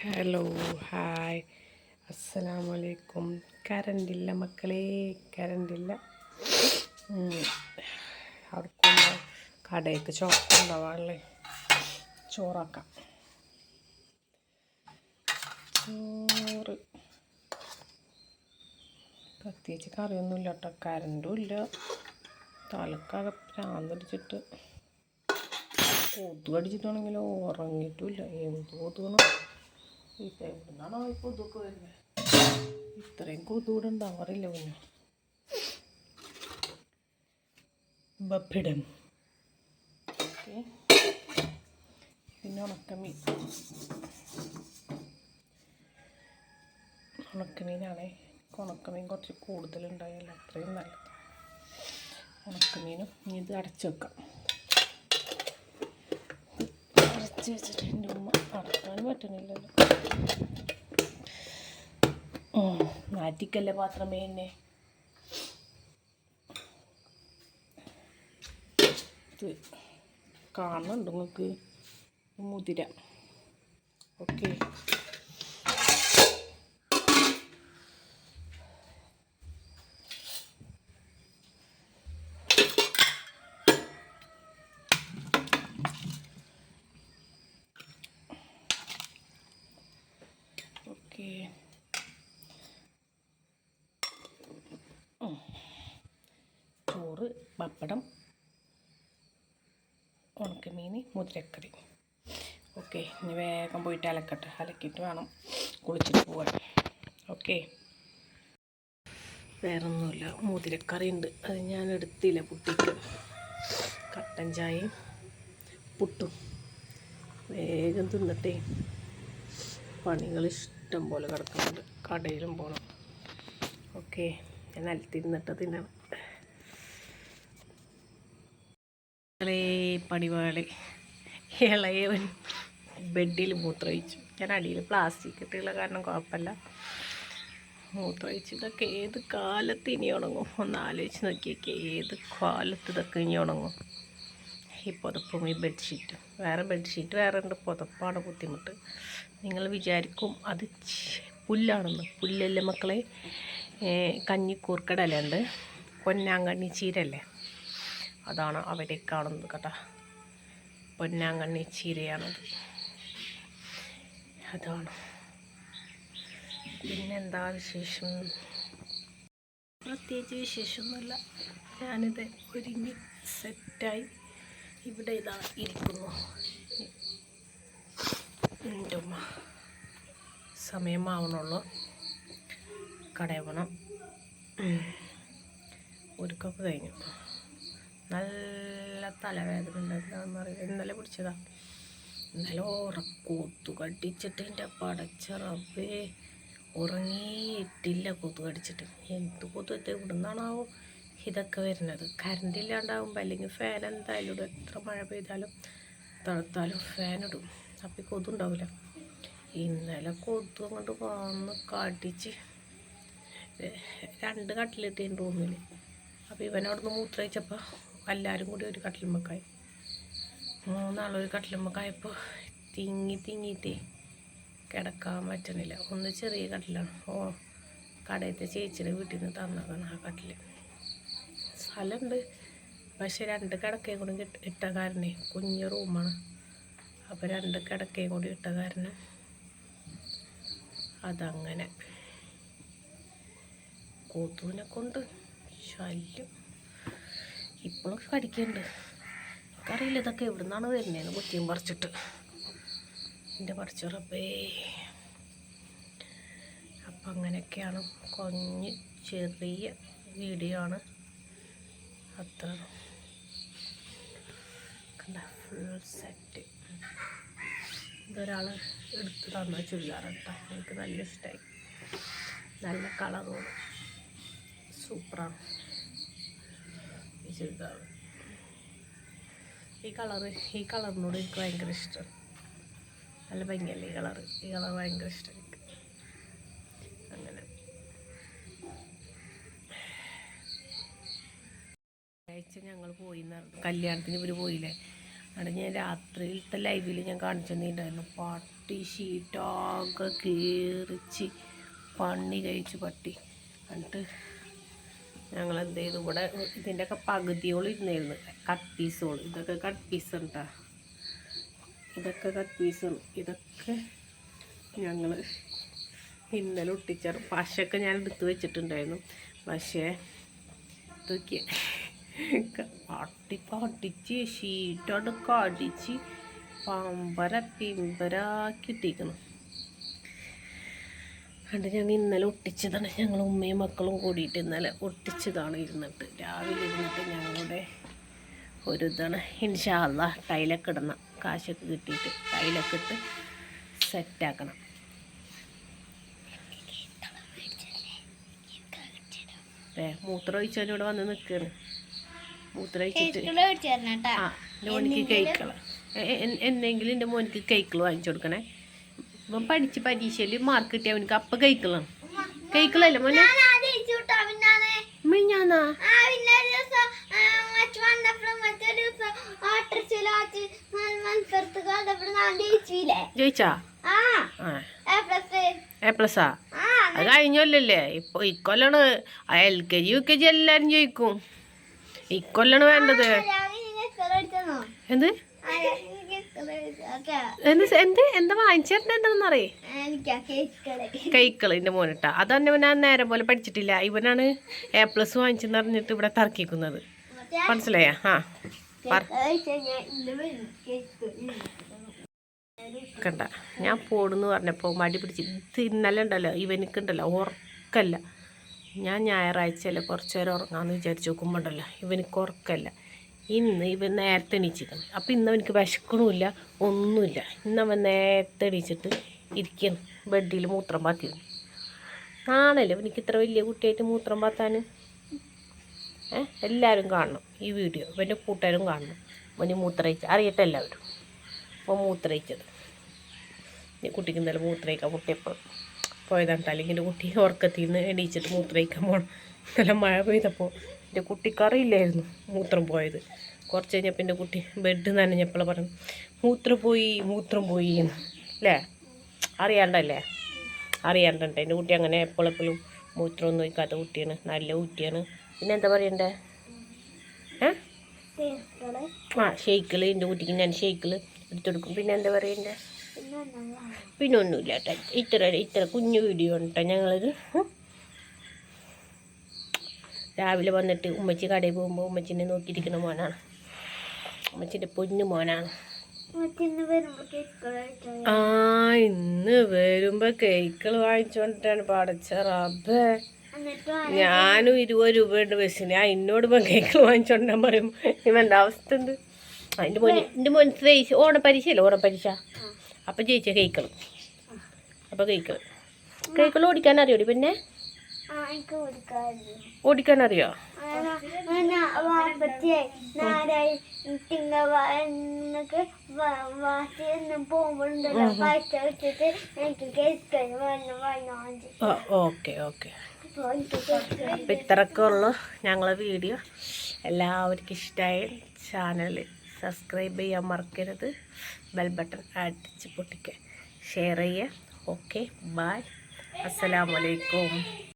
Hello hi. അസ്സലാമു അലൈക്കും കരണ്ടില്ല മക്കളെ കരണ്ടില്ല. അവർക്കും കടയ്ക്ക് ചോറുണ്ടാവാളേ ചോറാക്കാം ചോറ്. പ്രത്യേകിച്ച് കറിയൊന്നുമില്ല കേട്ടോ. കരണ്ടും ഇല്ല തലക്കാകെ പ്രാന്തടിച്ചിട്ട് കൊതു കടിച്ചിട്ടാണെങ്കിലോ ഉറങ്ങിയിട്ടുമില്ല. എന്ത് കൊതുകണം ഇപ്പം എവിടുന്നാണോ ഈ കൊതുക്ക് വരുന്നത് ഇത്രയും കൊതുകൂടെ ഉണ്ടാവാറില്ല പിന്നെ. ബപ്പിടം. ഓക്കെ. പിന്നെ ഉണക്കമീൻ. ഉണക്കമീനാണേ. ഉണക്കമീൻ കുറച്ച് കൂടുതലുണ്ടായാലും അത്രയും നല്ലത്. ഉണക്കമീനും ഇനി ഇത് അടച്ചു വെക്കാം. അടച്ചു വെച്ചിട്ട് എന്റെ ഉമ്മ അടക്കാൻ പറ്റണില്ലല്ലോ മാറ്റിക്കല്ലേ പാത്രമേ എന്നെ. കാണുന്നുണ്ട് നിങ്ങൾക്ക്? മുതിര. ഓക്കെ. ചോറ് പപ്പടം ഉണക്കമീൻ മുതിരക്കറി. ഓക്കെ ഇനി വേഗം പോയിട്ട് അലക്കട്ടെ. അലക്കിയിട്ട് വേണം കുളിച്ചിട്ട് പോകാൻ ഓക്കെ. വേറൊന്നുമില്ല. മുതിരക്കറി ഉണ്ട്. അത് ഞാൻ എടുത്തില്ല പുട്ടിക്ക് കട്ടൻ ചായയും പുട്ടും. വേഗം തിന്നിട്ടേ. പണികൾ ഇഷ്ടം പോലെ കിടക്കുന്നുണ്ട്. കടയിലും പോകണം ഓക്കെ ഞാൻ നിലത്തിരുന്നിട്ട് തിന്നണം ഇളേ പണിപാളി ഇളയവൻ ബെഡിൽ മൂത്രമൊഴിച്ചു. ഞാൻ അടിയിൽ പ്ലാസ്റ്റിക് ഇട്ടുള്ള കാരണം കുഴപ്പമില്ല. മൂത്രമൊഴിച്ച് ഇതൊക്കെ ഏത് കാലത്ത് ഇനി ഉണങ്ങും? ഒന്ന് ആലോചിച്ച് നോക്കിയൊക്കെ. ഏത് കാലത്ത് ഇതൊക്കെ ഇനി ഉണങ്ങും? ഈ പുതപ്പും ഈ ബെഡ്ഷീറ്റും വേറെ ബെഡ്ഷീറ്റ് വേറെ ഉണ്ട്. പുതപ്പാണ് ബുദ്ധിമുട്ട്. നിങ്ങൾ വിചാരിക്കും അത് പുല്ലാണെന്ന്. പുല്ലല്ലേ മക്കളെ? കഞ്ഞിക്കൂർക്കടലുണ്ട് പൊന്നാങ്കണ്ണി ചീരല്ലേ അതാണ് അവിടെ കാണുന്നത് കേട്ടോ പൊന്നാങ്കണ്ണി ചീരയാണത്. അതാണ്. പിന്നെന്താ വിശേഷം? പ്രത്യേകിച്ച് വിശേഷമൊന്നുമില്ല. ഞാനിത് ഒരുങ്ങി സെറ്റായി ഇവിടെ ഇതാ ഇരിക്കുന്നു. എന്റെ ഉമ്മ. സമയമാവണുള്ളൂ. കടയിൽ പോകണം ഉം. ഒരുക്കൊക്കെ കഴിഞ്ഞു. നല്ല തലവേദന ഉണ്ടായിരുന്നു. പറയുക ഇന്നലെ പിടിച്ചതാ ഇന്നലെ ഉറക്കൂത്തു കടിച്ചിട്ട് എന്റെ പടച്ച റബ്ബേ. ഉറങ്ങിയിട്ടില്ല കൊതു കടിച്ചിട്ട്. എന്ത് കൊതുകത്തെ ഇവിടുന്നാണാവോ ഇതൊക്കെ വരുന്നത്? കറണ്ട് ഇല്ലാണ്ടാവുമ്പോൾ അല്ലെങ്കിൽ ഫാൻ എന്തായാലും ഇടും. എത്ര മഴ പെയ്താലും തണുത്താലും ഫാൻ ഇടും. അപ്പം ഈ കൊതു ഉണ്ടാവില്ല ഇന്നലെ കൊതു അങ്ങോട്ട് വന്ന് കടിച്ച് രണ്ട് കട്ടിലിട്ട് എന്റെ റൂമിൽ അപ്പോൾ ഇവനവിടുന്ന് മൂത്രയിച്ചപ്പോൾ എല്ലാവരും കൂടി ഒരു കട്ടിലുമ്മക്കായി. മൂന്നാളൊരു കട്ടിലുമ്മക്കായപ്പോൾ തിങ്ങി തിങ്ങിയിട്ട് കിടക്കാൻ പറ്റണില്ല. ഒന്ന് ചെറിയ കട്ടിലാണ്. ഓ കടയത്തെ ചേച്ചിയുടെ വീട്ടിൽ നിന്ന് തന്നതാണ് ആ കട്ടിൽ സ്ഥലമുണ്ട് പക്ഷെ രണ്ട് കിടക്കയും കൂടി ഇട്ട- കാരനെ കുഞ്ഞ് റൂമാണ്. അപ്പോൾ രണ്ട് കിടക്കയും കൂടി ഇട്ട കാരണം അതങ്ങനെ. കൊതുവിനെ കൊണ്ട് ശല്യം. ഇപ്പോഴും കടിക്കുന്നുണ്ട് എനിക്കറിയില്ല ഇതൊക്കെ എവിടെ നിന്നാണ് വരുന്നതെന്ന് കുറ്റിയും പറിച്ചിട്ട്. എന്റെ പറിച്ചുറപ്പേ അപ്പം അങ്ങനെയൊക്കെയാണ് കുഞ്ഞ് ചെറിയ വീഡിയോ ആണ് അത്ര ഫുൾ സെറ്റ് ഇതൊരാൾ എടുത്ത് തന്ന ചുരിദാർ കേട്ടോ എനിക്ക് നല്ല ഇഷ്ടമായി നല്ല കളറും സൂപ്പറാണ്. ചുരിദാർ ഈ കളറ് ഈ കളറിനോട് എനിക്ക് ഭയങ്കര ഇഷ്ടമാണ് നല്ല ഭംഗിയല്ലേ ഈ കളറ് ഈ കളർ ഭയങ്കര ഇഷ്ടം എനിക്ക്. അങ്ങനെ. ആഴ്ച ഞങ്ങൾ പോയി കല്യാണത്തിന് ഇവർ പോയില്ലേ? അവിടെ ഞാൻ രാത്രിയിലത്തെ ലൈവിൽ ഞാൻ കാണിച്ചു തന്നിട്ടുണ്ടായിരുന്നു പട്ടി ഷീറ്റാകെ കീറിച്ച് പണി കഴിച്ച് പട്ടി. എന്നിട്ട് ഞങ്ങൾ എന്ത് ചെയ്തു ഇവിടെ ഇതിന്റെയൊക്കെ പകുതിയോളം ഇരുന്നായിരുന്നു കട്ട് പീസുകൾ ഇതൊക്കെ കട്ട് പീസ് ഉണ്ടാ ഇതൊക്കെ കട്ട് പീസാണ് ഇതൊക്കെ ഞങ്ങൾ ഇന്നലെ ഒട്ടിച്ചാറ് പശയൊക്കെ ഞാൻ എടുത്ത് വെച്ചിട്ടുണ്ടായിരുന്നു. പക്ഷേ ഇതൊക്കെ അട്ടി കടിച്ച് ഷീറ്റോട് കടിച്ച് പമ്പര കണ്ട് ഞങ്ങൾ ഇന്നലെ ഒട്ടിച്ചതാണ്. ഞങ്ങൾ ഉമ്മയും മക്കളും കൂടിയിട്ട് ഇന്നലെ ഒട്ടിച്ചതാണ് ഇരുന്നിട്ട്. രാവിലെ ഇരുന്നിട്ട് ഞങ്ങളുടെ ഒരു ഇതാണ്. ഇൻഷാല്ല ടൈലൊക്കെ ഇടണം. കാശൊക്കെ കിട്ടിയിട്ട് ടൈലൊക്കെ ഇട്ട് സെറ്റാക്കണം ഏ മൂത്രം ഒഴിച്ചാൽ ഇവിടെ വന്ന് നിൽക്കുകയാണ് മൂത്രം ഒഴിച്ചിട്ട് ആ എന്റെ മോനിക്ക് കേക്കള. എന്നെങ്കിലും എന്റെ മോനിക്ക് കേക്കിൾ വാങ്ങിച്ചു കൊടുക്കണേ. ഇപ്പം പഠിച്ച് പരീക്ഷയിൽ മാർക്ക് കിട്ടിയ അവനക്ക് അപ്പ കഴിക്കണം കഴിക്കലല്ലേ മോനെ? മിഞ്ഞാന്നാ ജയിച്ചാ? ആ എ പ്ലസ്സാ അത് കഴിഞ്ഞല്ലേ ഇപ്പൊ ഇക്കൊല്ലാണ് L K G U K G എല്ലാരും ജയിക്കും. ഇക്കൊല്ലാണ് വേണ്ടത്. എന്ത്? എന്ത് എന്ത്? അറിയേ? കൈക്കൾ എന്റെ മോനിട്ട. അതന്നെ ഇവൻ നേരം പോലെ പഠിച്ചിട്ടില്ല. ഇവനാണ് എ പ്ലസ് വാങ്ങിച്ചെന്ന് പറഞ്ഞിട്ട് ഇവിടെ തർക്കിക്കുന്നത്. മനസ്സിലായ? ആ. കണ്ട. ഞാൻ പോടുന്ന് പറഞ്ഞപ്പോൾ മടി പിടിച്ച് ഇത് ഇന്നലെ ഉണ്ടല്ലോ. ഇവനിക്കുണ്ടല്ലോ ഉറക്കല്ല. ഞാൻ ഞായറാഴ്ചയല്ലേ കുറച്ച് നേരം ഉറങ്ങാമെന്ന് വിചാരിച്ച് നോക്കുമ്പോണ്ടല്ലോ ഇവനിക്ക് ഉറക്കല്ല. ഇന്ന് ഇവൻ നേരത്തെ എണീച്ചിരിക്കണം അപ്പം ഇന്ന് അവനിക്ക് വിശക്കണമില്ല ഒന്നുമില്ല. ഇന്നവൻ നേരത്തെ എണീച്ചിട്ട് ഇരിക്കണം ബെഡിൽ മൂത്രം പാത്തിയിരുന്നു ആണല്ലോ എനിക്ക് ഇത്ര വലിയ കുട്ടിയായിട്ട് മൂത്രം പാത്താൻ എല്ലാവരും കാണണം ഈ വീഡിയോ. ഇവന്റെ കൂട്ടുകാരും കാണണം. ഇവന് മൂത്രയിച്ച അറിയട്ടെ എല്ലാവരും. അപ്പോൾ മൂത്രയിച്ചത് കുട്ടിക്ക് ഇന്നലെ മൂത്രയിക്കാൻ കുട്ടിയപ്പോൾ പോയതാണ്. അല്ലെങ്കിൽ കുട്ടി ഉറക്കത്തിൽ നിന്ന് എണീച്ചിട്ട് മൂത്രയിക്കാൻ പോകണം നല്ല മഴ പെയ്തപ്പോൾ എന്റെ കുട്ടിക്ക് അറിയില്ലായിരുന്നു മൂത്രം പോയത്. കുറച്ച് കഴിഞ്ഞപ്പോൾ എന്റെ കുട്ടി ബെഡ് നനഞ്ഞപ്പോൾ പറഞ്ഞു മൂത്രം പോയി മൂത്രം പോയി എന്ന്. അല്ലേ അറിയാണ്ടല്ലേ? അറിയാണ്ടുണ്ട്? എന്റെ കുട്ടി അങ്ങനെ എപ്പോഴെപ്പോഴും മൂത്രമൊന്നും ഒഴിക്കാത്ത കുട്ടിയാണ് നല്ല കുട്ടിയാണ്. പിന്നെ എന്താ പറയണ്ടേ? ഏ? ആ ഷെയ്ക്കിൾ എന്റെ കുട്ടിക്ക് ഞാൻ ഷെയ്ക്കിൾ എടുത്തെടുക്കും പിന്നെ എന്താ പറയണ്ടേ? പിന്നെ ഒന്നുമില്ല. കേട്ടോ ഇത്ര ഇത്ര കുഞ്ഞു വീഡിയോ ഉണ്ടോ ഞങ്ങളിത്. രാവിലെ വന്നിട്ട് ഉമ്മച്ചി കടയിൽ പോകുമ്പോൾ ഉമ്മച്ചിനെ നോക്കിയിരിക്കുന്ന മോനാണ്. ഉമ്മച്ചിന്റെ പൊന്നു മോനാണ്. ആ ഇന്ന് വരുമ്പോൾ കേക്കുകൾ വാങ്ങിച്ചുകൊണ്ടിട്ടാണ് പടച്ച റബ്ബേ. ഞാനും ഇരുപത് രൂപയുടെ ബസ്സിന്. ആ എന്നോട് ഇപ്പം വാങ്ങിച്ചോണ്ടാൻ പറയും ഇവന്റെ അവസ്ഥ ഉണ്ട് അതിന്റെ മോന് എന്റെ മോൻ പരീക്ഷ ഓണപ്പരീക്ഷ? അല്ലേ ഓണപ്പരീക്ഷ അപ്പം ജയിച്ച കേക്കൾ അപ്പം കേക്കൾ കേക്കൾ ഓടിക്കാൻ അറിയോടി പിന്നെ? ഓടിക്കാൻ അറിയോ ഓക്കെ ഓക്കെ. അപ്പം ഇത്രയൊക്കെ ഉള്ളു ഞങ്ങളെ വീഡിയോ. എല്ലാവർക്കും ഇഷ്ടമായ ചാനൽ സബ്സ്ക്രൈബ് ചെയ്യാൻ മറക്കരുത്. ബെൽ ബട്ടൺ അടിച്ച് പൊട്ടിക്കുക. ഷെയർ ചെയ്യുക. ഓക്കെ ബായ് അസ്സലാമലൈക്കും